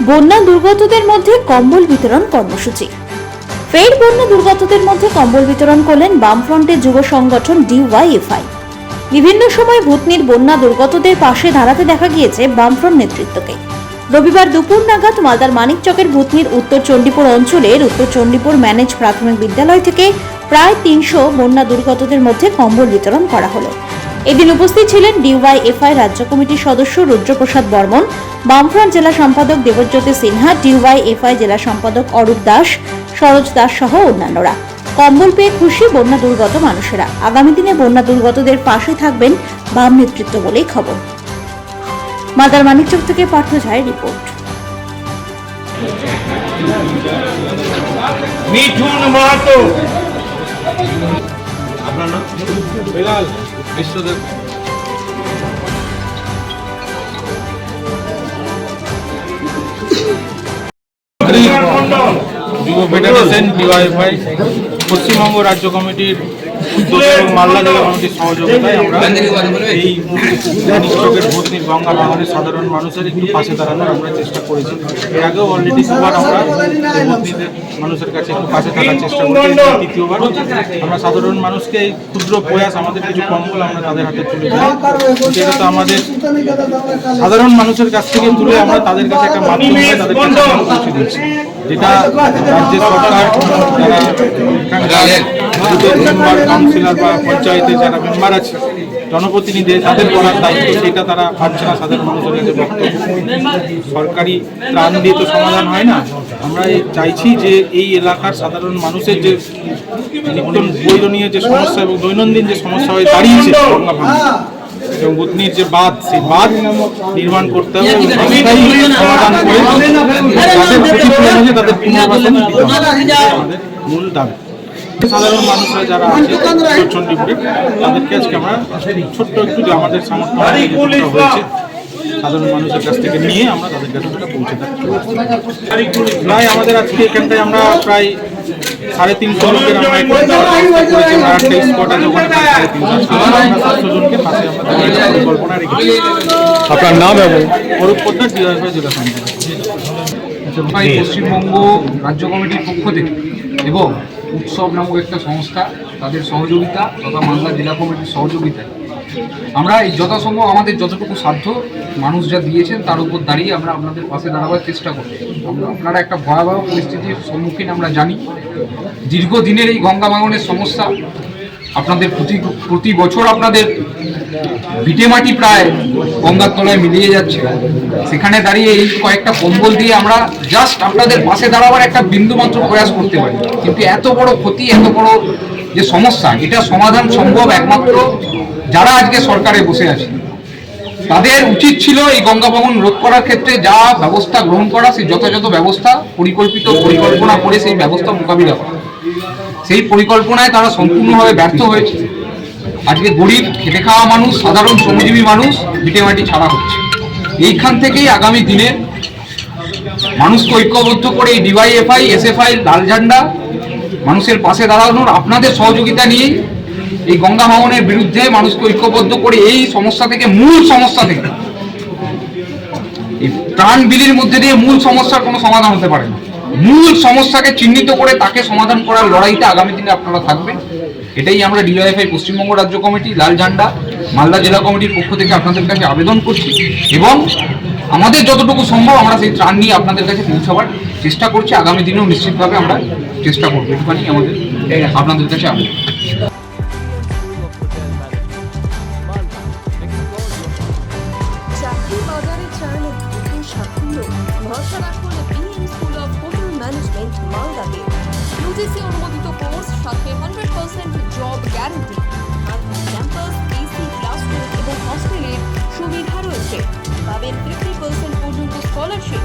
বন্যা দুর্গতদের মধ্যে কম্বল বিতরণ কর্মসূচি। ফের বন্যা দুর্গতদের মধ্যে কম্বল বিতরণ করলেন বামফ্রন্টের যুব সংগঠন ডিওয়াইএফআই বিভিন্ন সময় ভূতনির বন্যা দুর্গতদের পাশে দাঁড়াতে দেখা গিয়েছে বামফ্রন্ট নেতৃত্বকে। রবিবার দুপুর নাগাদ মালদার মানিকচকের ভূতনির উত্তর চণ্ডীপুর অঞ্চলের উত্তর চণ্ডীপুর ম্যানেজ প্রাথমিক বিদ্যালয় থেকে প্রায় তিনশো বন্যা দুর্গতদের মধ্যে কম্বল বিতরণ করা হলো। এদিন উপস্থিত ছিলেন ডিওয়াইএফআই রাজ্য কমিটির সদস্য রুদ্রপ্রসাদ বর্মন, বামফ্রন্ট জেলা সম্পাদক দেবজ্যোতি সিনহা, ডিওয়াইএফআই জেলা সম্পাদক অরূপ দাস, সরোজ দাস সহ অন্যান্যরা। কম্বল পেয়ে খুশি বন্যা দুর্গত মানুষেরা। আগামী দিনে বন্যা দুর্গতদের পাশে থাকবেন বাম নেতৃত্ব বলেই খবর। মাদার মানিকচক থেকে পার্থ ঝায়ের রিপোর্ট। মিঠুন মাহাতো। আপনার নাম? বিলাল বিশ্বদেব। ফেডারেশন পশ্চিমবঙ্গ রাজ্য কমিটির মালদা জেলা সহযোগিতায় আমরা এই নিশ্চকের ভূতনির গঙ্গা বাগানের সাধারণ মানুষের একটু পাশে দাঁড়ানোর আমরা চেষ্টা করেছি। এর আগেও অলরেডি দুবার আমরা মানুষের কাছে একটু পাশে থাকার চেষ্টা করেছি। এই তৃতীয়বার আমরা সাধারণ মানুষকে এই ক্ষুদ্র প্রয়াস আমাদের কিছু কম্বল আমরা তাদের হাতে তুলে দিই। সেটা তো আমাদের সাধারণ মানুষের কাছ থেকে তুলে আমরা তাদের কাছে একটা মাধ্যম তাদের কাছে পৌঁছে দিচ্ছি যেটা রাজ্যের সরকার যারা মেম্বার, কাউন্সিলর বা পঞ্চায়েতে যারা মেম্বার আছে, জনপ্রতিনিধি, তাদের করার দায়িত্ব, সেটা তারা পাচ্ছে না সাধারণ মানুষের কাছে বক্তব্য। সরকারি ত্রাণ দিয়ে তো সমাধান হয় না। আমরা চাইছি যে এই এলাকার সাধারণ মানুষের যে নিত্য প্রয়োজনীয় যে সমস্যা এবং দৈনন্দিন যে সমস্যা হয়ে দাঁড়িয়েছে এবং বুতনির যে বাঁধ, সেই বাঁধ নির্মাণ করতে হবে সমাধান করে হয়েছে তাদের পুনর্বাসন মূল দাবি। সাধারণ মানুষরা যারা আছে চণ্ডীপুরে তাদেরকে আজকে আমরা ছোট্ট একটু যে আমাদের সামর্থ্য হয়েছে সাধারণ মানুষের কাছ থেকে নিয়ে আমরা তাদের কাছে সেটা পৌঁছে থাকতে প্রায় আমাদের আজকে এখানটায় আমরা প্রায় সাড়ে তিনশো লোকের আমরা এখানে করেছি। আমরা স্পট আছে ওখানে সাড়ে তিনশো সাতশো জনকে পাশে আমরা পরিকল্পনা রেখেছি। আপনার নাম এবং? অরূপ পোদ্দার ডিওয়াইফাই জেলা সম্পাদক পশ্চিমবঙ্গ রাজ্য কমিটির পক্ষ থেকে এবং উৎসব নামক একটা সংস্থা, তাদের সহযোগিতা তথা মালদা জেলা কমিটির সহযোগিতায় আমরা এই যথাসম্ভব আমাদের যতটুকু সাধ্য মানুষ যা দিয়েছেন তার উপর দাঁড়িয়ে আমরা আপনাদের পাশে দাঁড়াবার চেষ্টা করি আমরা আপনারা একটা ভয়াবহ পরিস্থিতির সম্মুখীন আমরা জানি। দীর্ঘদিনের এই গঙ্গা ভাঙনের সমস্যা আপনাদের প্রতি প্রতি বছর আপনাদের ভিটেমাটি প্রায় গঙ্গার তলায় মিলিয়ে যাচ্ছে। সেখানে দাঁড়িয়ে এই কয়েকটা কম্বল দিয়ে আমরা জাস্ট আপনাদের পাশে দাঁড়াবার একটা বিন্দু মাত্র প্রয়াস করতে পারি। কিন্তু এত বড় ক্ষতি, এত বড় যে সমস্যা, এটা সমাধান সম্ভব একমাত্র যারা আজকে সরকারে বসে আছে। তাদের উচিত ছিল এই গঙ্গা ভবন রোধ করার ক্ষেত্রে যা ব্যবস্থা গ্রহণ করা, সেই যথাযথ ব্যবস্থা পরিকল্পিত পরিকল্পনা করে সেই ব্যবস্থা মোকাবিলা করা। সেই পরিকল্পনায় তারা সম্পূর্ণভাবে ব্যর্থ হয়েছে। আজকে গরিব, খেটে খাওয়া মানুষ, সাধারণ শ্রমজীবী মানুষ ভিটেমাটি ছাড়া হচ্ছে। এইখান থেকেই আগামী দিনে মানুষকে ঐক্যবদ্ধ করে এই ডিওয়াইএফআই, এসএফআই, লাল ঝান্ডা মানুষের পাশে দাঁড়ানোর আপনাদের সহযোগিতা নিয়েই এই গঙ্গা ভবনের বিরুদ্ধে মানুষকে ঐক্যবদ্ধ করে এই সমস্যা থেকে, মূল সমস্যা থেকে, এই প্রাণ বিলির মধ্যে দিয়ে মূল সমস্যার কোনো সমাধান হতে পারে না। মূল সমস্যাকে চিহ্নিত করে তাকে সমাধান করার লড়াইতে আগামী দিনে আপনারা থাকবেন এটাই আমরা ডিওএফআই পশ্চিমবঙ্গ রাজ্য কমিটি, লাল ঝান্ডা, মালদা জেলা কমিটির পক্ষ থেকে আপনাদের কাছে আবেদন করছি এবং আমাদের যতটুকু সম্ভব আমরা সেই ত্রাণ নিয়ে আপনাদের কাছে পৌঁছাবার চেষ্টা করছি। আগামী দিনেও নিশ্চিতভাবে আমরা চেষ্টা করব একটুখানি আমাদের আপনাদের কাছে আবেদন। চাকরি বাজারে সাফল্য, ভরসা রাখুন মালদাতে ইউজিসি অনুমোদিত কোর্স সাথে hundred percent job guarantee campus AC classroom এবং হস্টেলের সুবিধা রয়েছে। পাবেন ফিফটি পার্সেন্ট পর্যন্ত স্কলারশিপ